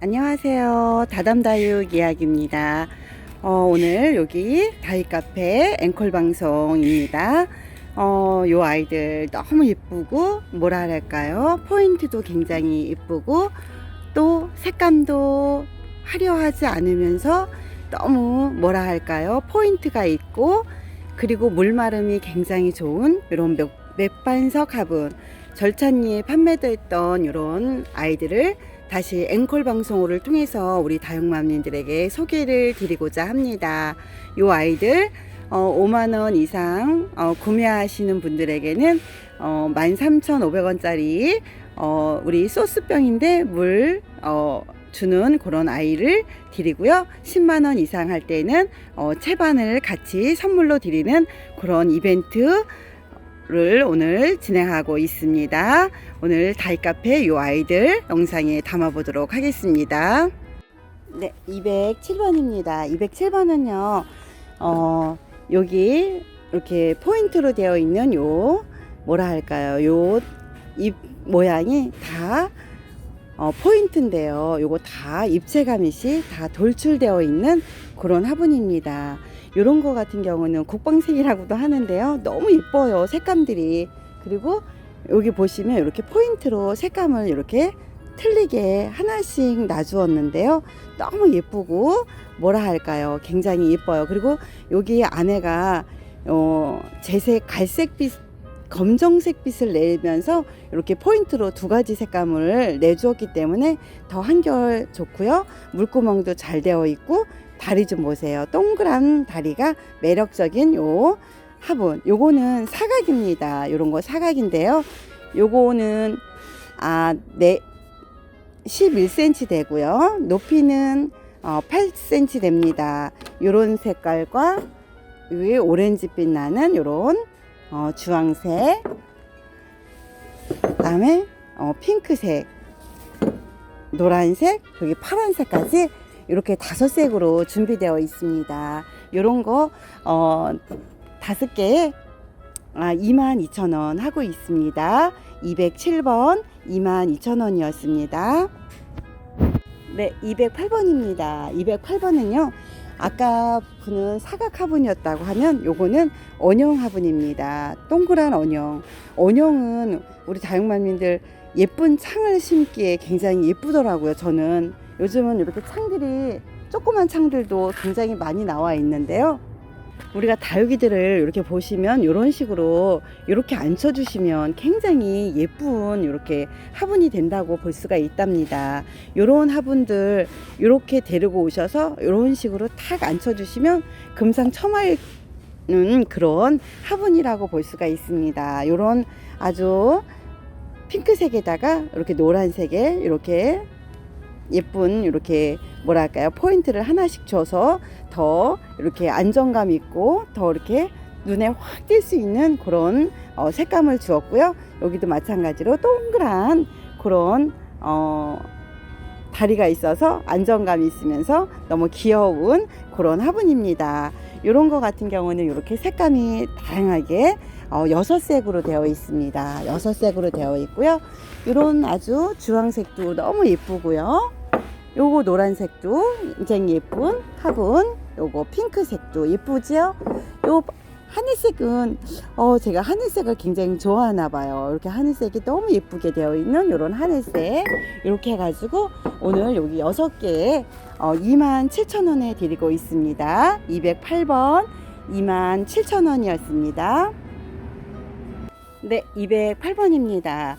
안녕하세요. 다담다육 이야기입니다. 어, 오늘 여기 다이카페 앵콜 방송입니다. 어, 요 아이들 너무 예쁘고 뭐라 할까요? 포인트도 굉장히 예쁘고 또 색감도 화려하지 않으면서 너무 뭐라 할까요? 포인트가 있고 그리고 물마름이 굉장히 좋은 이런 몇, 맥반석 화분 절찬리에 판매됐던 이런 아이들을 다시 앵콜 방송을 통해서 우리 다육맘님들에게 소개를 드리고자 합니다. 요 아이들 어, 5만 원 이상 어, 구매하시는 분들에게는 어, 13,500원짜리 어, 우리 소스병인데 물 어, 주는 그런 아이를 드리고요. 10만 원 이상 할 때는 어, 채반을 같이 선물로 드리는 그런 이벤트 를 오늘 진행하고 있습니다. 오늘 다이카페 요 아이들 영상에 담아 보도록 하겠습니다. 네, 207번입니다. 207번은요, 어, 여기 이렇게 포인트로 되어 있는 요, 뭐라 할까요? 요 잎 모양이 다 어, 포인트인데요. 요거 다 입체감이시 다 돌출되어 있는 그런 화분입니다. 요런 거 같은 경우는 국방색이라고도 하는데요. 너무 이뻐요. 색감들이. 그리고 여기 보시면 이렇게 포인트로 색감을 이렇게 틀리게 하나씩 놔주었는데요. 너무 예쁘고 뭐라 할까요? 굉장히 예뻐요. 그리고 여기 안에가 어, 제색 갈색 빛 검정색 빛을 내면서 이렇게 포인트로 두 가지 색감을 내주었기 때문에 더 한결 좋고요. 물구멍도 잘 되어 있고 다리 좀 보세요. 동그란 다리가 매력적인 요 화분. 요거는 사각입니다. 요런 거 사각인데요. 요거는 아, 네 11cm 되고요. 높이는 어, 8cm 됩니다. 요런 색깔과 위에 오렌지빛 나는 요런 어, 주황색 그다음에 어, 핑크색 노란색 여기 파란색까지 이렇게 다섯 색으로 준비되어 있습니다. 요런 거 어, 다섯 개에 아, 22,000원 하고 있습니다. 207번 22,000원이었습니다. 네, 208번입니다. 208번은요. 아까 분은 사각 화분이었다고 하면 요거는 원형 화분입니다. 동그란 원형. 원형은 우리 다육맘님들 예쁜 창을 심기에 굉장히 예쁘더라고요. 저는 요즘은 이렇게 창들이 조그만 창들도 굉장히 많이 나와 있는데요. 우리가 다육이들을 이렇게 보시면 이런 식으로 이렇게 앉혀주시면 굉장히 예쁜 이렇게 화분이 된다고 볼 수가 있답니다. 이런 화분들 이렇게 데리고 오셔서 이런 식으로 탁 앉혀주시면 금상첨화는 그런 화분이라고 볼 수가 있습니다. 이런 아주 핑크색에다가 이렇게 노란색에 이렇게 예쁜 이렇게 뭐랄까요? 포인트를 하나씩 줘서 더 이렇게 안정감 있고 더 이렇게 눈에 확 띌 수 있는 그런 어, 색감을 주었고요. 여기도 마찬가지로 동그란 그런 어, 다리가 있어서 안정감이 있으면서 너무 귀여운 그런 화분입니다. 이런 거 같은 경우는 이렇게 색감이 다양하게 어, 여섯 색으로 되어 있습니다. 여섯 색으로 되어 있고요. 이런 아주 주황색도 너무 예쁘고요. 요거 노란색도 굉장히 예쁜 화분 요거 핑크색도 예쁘지요? 요 하늘색은 어 제가 하늘색을 굉장히 좋아하나 봐요. 이렇게 하늘색이 너무 예쁘게 되어 있는 이런 하늘색. 이렇게 해가지고 오늘 여기 여섯 개에 어, 27,000원에 드리고 있습니다. 208번 27,000원이었습니다. 네 208번입니다.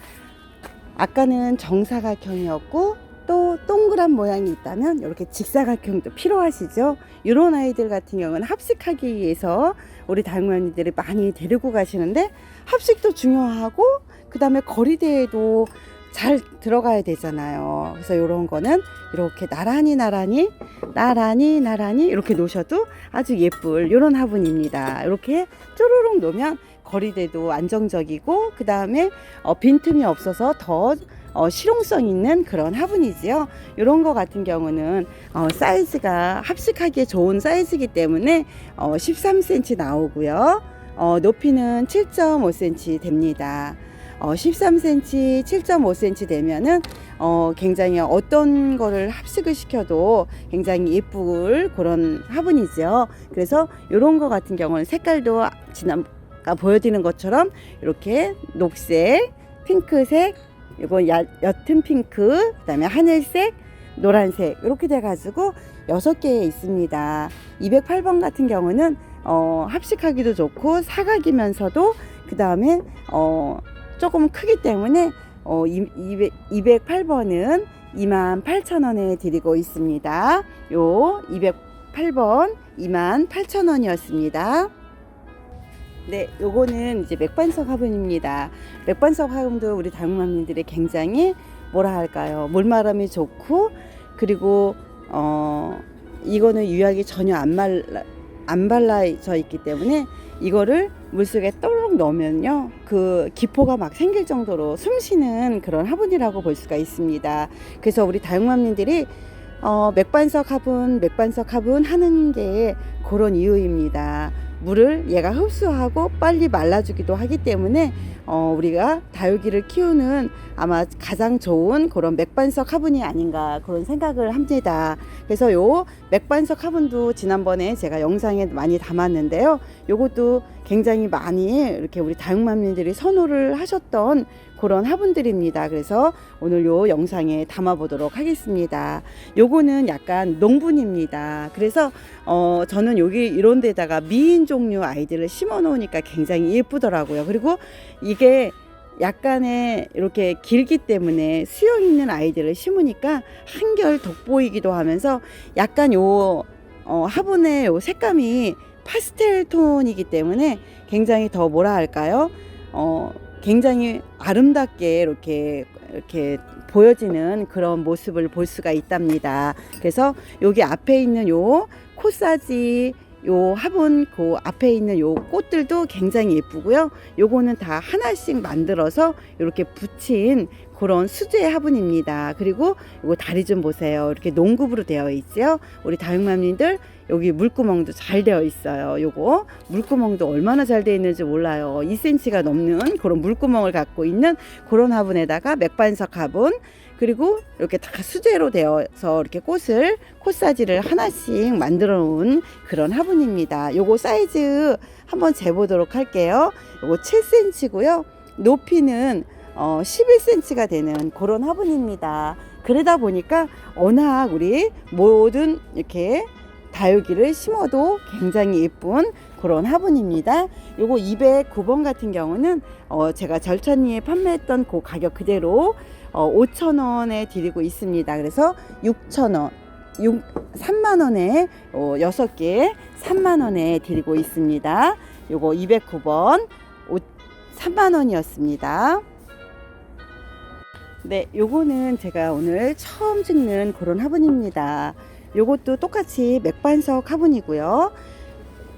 아까는 정사각형이었고 또 동그란 모양이 있다면 이렇게 직사각형도 필요하시죠? 이런 아이들 같은 경우는 합식하기 위해서 우리 다육맘님들이 많이 데리고 가시는데 합식도 중요하고 그 다음에 거리대에도 잘 들어가야 되잖아요. 그래서 이런 거는 이렇게 나란히 나란히 나란히 나란히 이렇게 놓으셔도 아주 예쁠 이런 화분입니다. 이렇게 쪼르륵 놓으면 거리대도 안정적이고 그 다음에 어, 빈틈이 없어서 더 어, 실용성 있는 그런 화분이지요. 이런 거 같은 경우는 어, 사이즈가 합식하기에 좋은 사이즈이기 때문에 어, 13cm 나오고요. 어, 높이는 7.5cm 됩니다. 어, 13cm, 7.5cm 되면은 어, 굉장히 어떤 거를 합식을 시켜도 굉장히 예쁠 그런 화분이죠. 그래서 이런 거 같은 경우는 색깔도 지난 아까 보여드리는 것처럼 이렇게 녹색, 핑크색, 이거 야- 옅은 핑크, 그다음에 하늘색, 노란색 이렇게 돼가지고 여섯 개 있습니다. 208번 같은 경우는 어, 합식하기도 좋고 사각이면서도 그 다음에 어, 조금 크기 때문에 어, 208번은 28,000원에 드리고 있습니다. 요 208번 28,000원이었습니다. 네, 요거는 이제 맥반석 화분입니다. 맥반석 화분도 우리 다육맘님들이 굉장히 뭐라 할까요? 물마름이 좋고 그리고 어 이거는 유약이 전혀 안 말라 안 발라져 있기 때문에 이거를 물속에 또록 넣으면요 그 기포가 막 생길 정도로 숨쉬는 그런 화분이라고 볼 수가 있습니다. 그래서 우리 다육맘님들이 어, 맥반석 화분, 맥반석 화분 하는 게 그런 이유입니다. 물을 얘가 흡수하고 빨리 말라주기도 하기 때문에 어, 우리가 다육이를 키우는 아마 가장 좋은 그런 맥반석 화분이 아닌가 그런 생각을 합니다. 그래서 요 맥반석 화분도 지난번에 제가 영상에 많이 담았는데요. 요것도 굉장히 많이 이렇게 우리 다육맘님들이 선호를 하셨던 그런 화분들입니다. 그래서 오늘 요 영상에 담아 보도록 하겠습니다. 요거는 약간 농분입니다. 그래서 어 저는 여기 이런 데다가 미인 종류 아이들을 심어 놓으니까 굉장히 예쁘더라고요. 그리고 이게 약간의 이렇게 길기 때문에 수영 있는 아이들을 심으니까 한결 돋보이기도 하면서 약간 요 어, 화분의 요 색감이 파스텔 톤이기 때문에 굉장히 더 뭐라 할까요? 어, 굉장히 아름답게 이렇게 이렇게 보여지는 그런 모습을 볼 수가 있답니다. 그래서 여기 앞에 있는 요 코사지 요 화분 그 앞에 있는 요 꽃들도 굉장히 예쁘고요. 요거는 다 하나씩 만들어서 이렇게 붙인 그런 수제 화분입니다. 그리고 요거 다리 좀 보세요. 이렇게 농구부로 되어 있죠. 우리 다육맘님들 여기 물구멍도 잘 되어 있어요. 요거 물구멍도 얼마나 잘 되어 있는지 몰라요. 2cm가 넘는 그런 물구멍을 갖고 있는 그런 화분에다가 맥반석 화분 그리고 이렇게 다 수제로 되어서 이렇게 꽃을 꽃사지를 하나씩 만들어 놓은 그런 화분입니다. 요거 사이즈 한번 재보도록 할게요. 요거 7cm고요. 높이는 어, 11cm가 되는 그런 화분입니다. 그러다 보니까 워낙 우리 모든 이렇게 다육이를 심어도 굉장히 예쁜 그런 화분입니다. 요거 209번 같은 경우는 어, 제가 절찬리에 판매했던 그 가격 그대로 어, 5,000원에 드리고 있습니다. 그래서 6,000원, 6, 3만 원에 어, 6개 3만 원에 드리고 있습니다. 요거 209번 5, 3만 원이었습니다. 네, 요거는 제가 오늘 처음 찍는 그런 화분입니다. 요것도 똑같이 맥반석 화분이고요.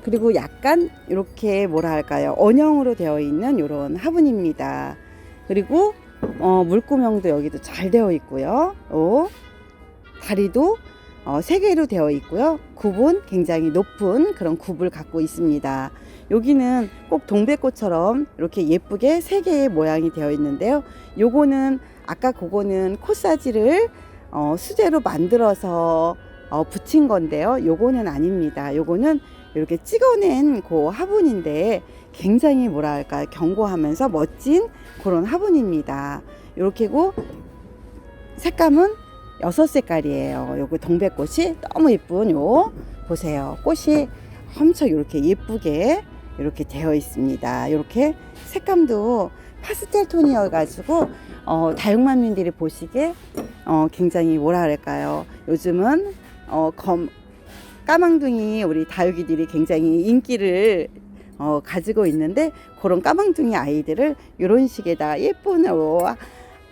그리고 약간 이렇게 뭐라 할까요? 원형으로 되어 있는 이런 화분입니다. 그리고 어, 물구멍도 여기도 잘 되어 있고요. 어, 다리도 어, 세 개로 되어 있고요. 굽은 굉장히 높은 그런 굽을 갖고 있습니다. 여기는 꼭 동백꽃처럼 이렇게 예쁘게 세 개의 모양이 되어 있는데요. 요거는 아까 그거는 코사지를 어, 수제로 만들어서 어, 붙인 건데요. 요거는 아닙니다. 요거는 이렇게 찍어낸 그 화분인데 굉장히 뭐라 할까 견고하면서 멋진 그런 화분입니다. 이렇게고 색감은 여섯 색깔이에요. 요거 동백꽃이 너무 예쁜 요 보세요. 꽃이 엄청 이렇게 예쁘게 이렇게 되어 있습니다. 이렇게 색감도 파스텔 톤이어 가지고 어, 다육맘님들이 보시기에 어, 굉장히 뭐라 할까요? 요즘은 어, 검 까망둥이 우리 다육이들이 굉장히 인기를 어, 가지고 있는데 그런 까망둥이 아이들을 이런 식에다 예쁜 어,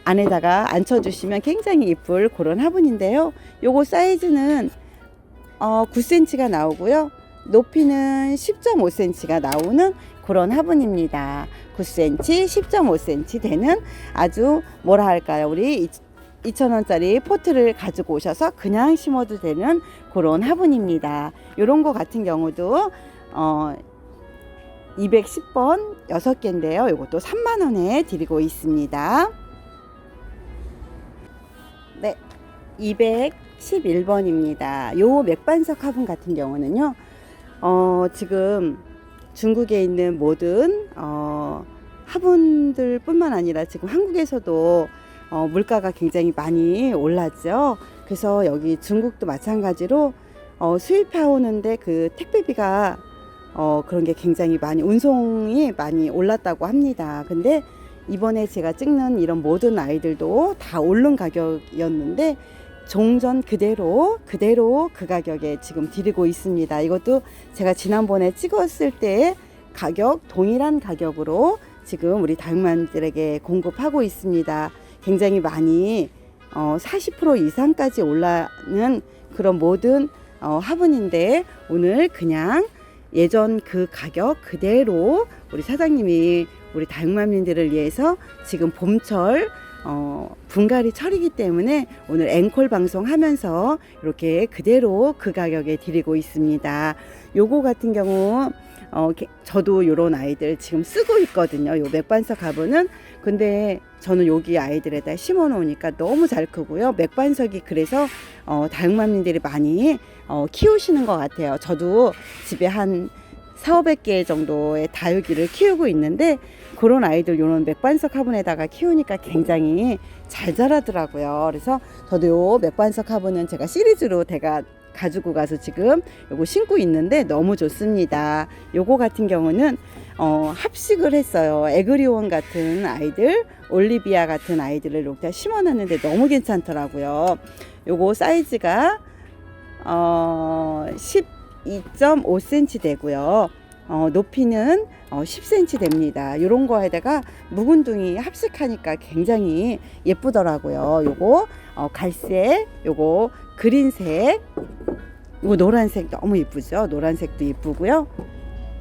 안에다가 앉혀주시면 굉장히 예쁠 그런 화분인데요. 요거 사이즈는 어, 9cm가 나오고요. 높이는 10.5cm가 나오는 그런 화분입니다. 9cm, 10.5cm 되는 아주 뭐라 할까요? 우리 2,000원짜리 포트를 가지고 오셔서 그냥 심어도 되는 그런 화분입니다. 이런 거 같은 경우도 어 210번 6개인데요. 이것도 3만 원에 드리고 있습니다. 네. 211번입니다. 요 맥반석 화분 같은 경우는요. 어, 지금 중국에 있는 모든 어, 화분들 뿐만 아니라 지금 한국에서도 어, 물가가 굉장히 많이 올랐죠. 그래서 여기 중국도 마찬가지로 어, 수입해 오는데 그 택배비가 어, 그런 게 굉장히 많이 운송이 많이 올랐다고 합니다. 근데 이번에 제가 찍는 이런 모든 아이들도 다 오른 가격이었는데 종전 그대로 그대로 그 가격에 지금 드리고 있습니다. 이것도 제가 지난번에 찍었을 때 가격 동일한 가격으로 지금 우리 다육맘들에게 공급하고 있습니다. 굉장히 많이 어, 40% 이상까지 올라는 그런 모든 어, 화분인데 오늘 그냥 예전 그 가격 그대로 우리 사장님이 우리 다육맘님들을 위해서 지금 봄철 어, 분갈이 철이기 때문에 오늘 앵콜 방송 하면서 이렇게 그대로 그 가격에 드리고 있습니다. 요거 같은 경우 어, 게- 저도 요런 아이들 지금 쓰고 있거든요. 요 맥반석 가보는 근데 저는 여기 아이들에다 심어 놓으니까 너무 잘 크고요. 맥반석이 그래서 어, 다육맘님들이 많이 어, 키우시는 것 같아요. 저도 집에 한 4, 500개 정도의 다육이를 키우고 있는데 그런 아이들 요런 맥반석 화분에다가 키우니까 굉장히 잘 자라더라고요. 그래서 저도 요 맥반석 화분은 제가 시리즈로 제가 가지고 가서 지금 요거 신고 있는데 너무 좋습니다. 요거 같은 경우는 어, 합식을 했어요. 에그리온 같은 아이들, 올리비아 같은 아이들을 이렇게 심어놨는데 너무 괜찮더라고요. 요거 사이즈가 어, 12.5cm 되고요. 어, 높이는 어, 10cm 됩니다. 이런 거에다가 묵은둥이 합식하니까 굉장히 예쁘더라고요. 요거 어, 갈색, 요거 그린색, 요거 노란색 너무 예쁘죠? 노란색도 예쁘고요.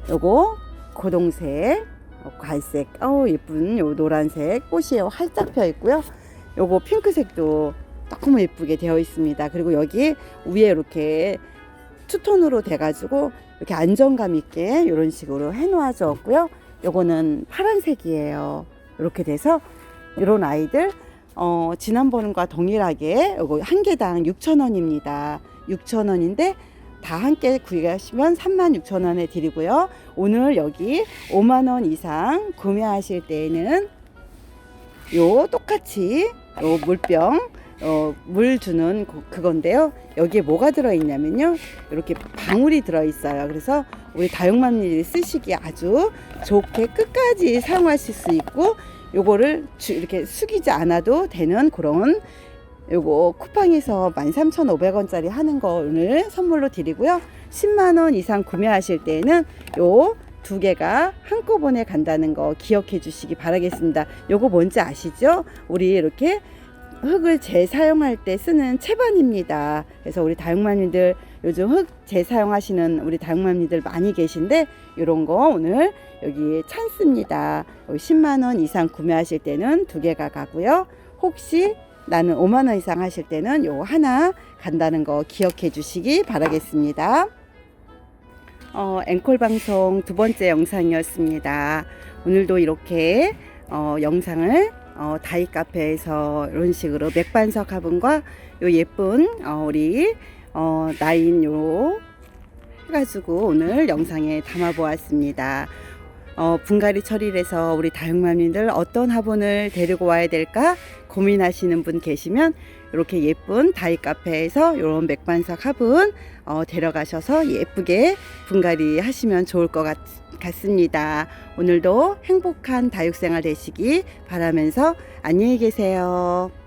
요거 고동색, 어, 갈색, 어 예쁜 요 노란색 꽃이 활짝 펴 있고요. 요거 핑크색도 너무 예쁘게 되어 있습니다. 그리고 여기 위에 이렇게 투톤으로 돼가지고 이렇게 안정감 있게 이런 식으로 해놓아졌고요. 요거는 파란색이에요. 이렇게 돼서 이런 아이들 어, 지난번과 동일하게 요거 한 개당 6,000원입니다. 6,000원인데 다 함께 구입하시면 36,000원에 드리고요. 오늘 여기 5만 원 이상 구매하실 때에는 요 똑같이 요 물병 어, 물 주는 그- 그건데요. 여기에 뭐가 들어있냐면요. 이렇게 방울이 들어있어요. 그래서 우리 다육맘님들이 쓰시기에 아주 좋게 끝까지 사용하실 수 있고 요거를 주- 이렇게 숙이지 않아도 되는 그런 요거 쿠팡에서 13,500원짜리 하는 거 오늘 선물로 드리고요. 10만 원 이상 구매하실 때에는 요 두 개가 한꺼번에 간다는 거 기억해 주시기 바라겠습니다. 요거 뭔지 아시죠? 우리 이렇게 흙을 재사용할 때 쓰는 채반입니다. 그래서 우리 다육맘님들 요즘 흙 재사용하시는 우리 다육맘님들 많이 계신데 이런 거 오늘 여기 찬스입니다. 여기 10만 원 이상 구매하실 때는 두 개가 가고요. 혹시 나는 5만 원 이상 하실 때는 요 하나 간다는 거 기억해 주시기 바라겠습니다. 어, 앵콜 방송 두 번째 영상이었습니다. 오늘도 이렇게 어, 영상을 어, 다이 카페에서 이런 식으로 맥반석 화분과 요 예쁜 어, 우리 어, 나인 요 해가지고 오늘 영상에 담아 보았습니다. 어, 분갈이 처리해서 우리 다육맘님들 어떤 화분을 데리고 와야 될까 고민하시는 분 계시면 이렇게 예쁜 다이 카페에서 이런 맥반석 화분 어, 데려가셔서 예쁘게 분갈이 하시면 좋을 것 같, 같습니다. 오늘도 행복한 다육생활 되시기 바라면서 안녕히 계세요.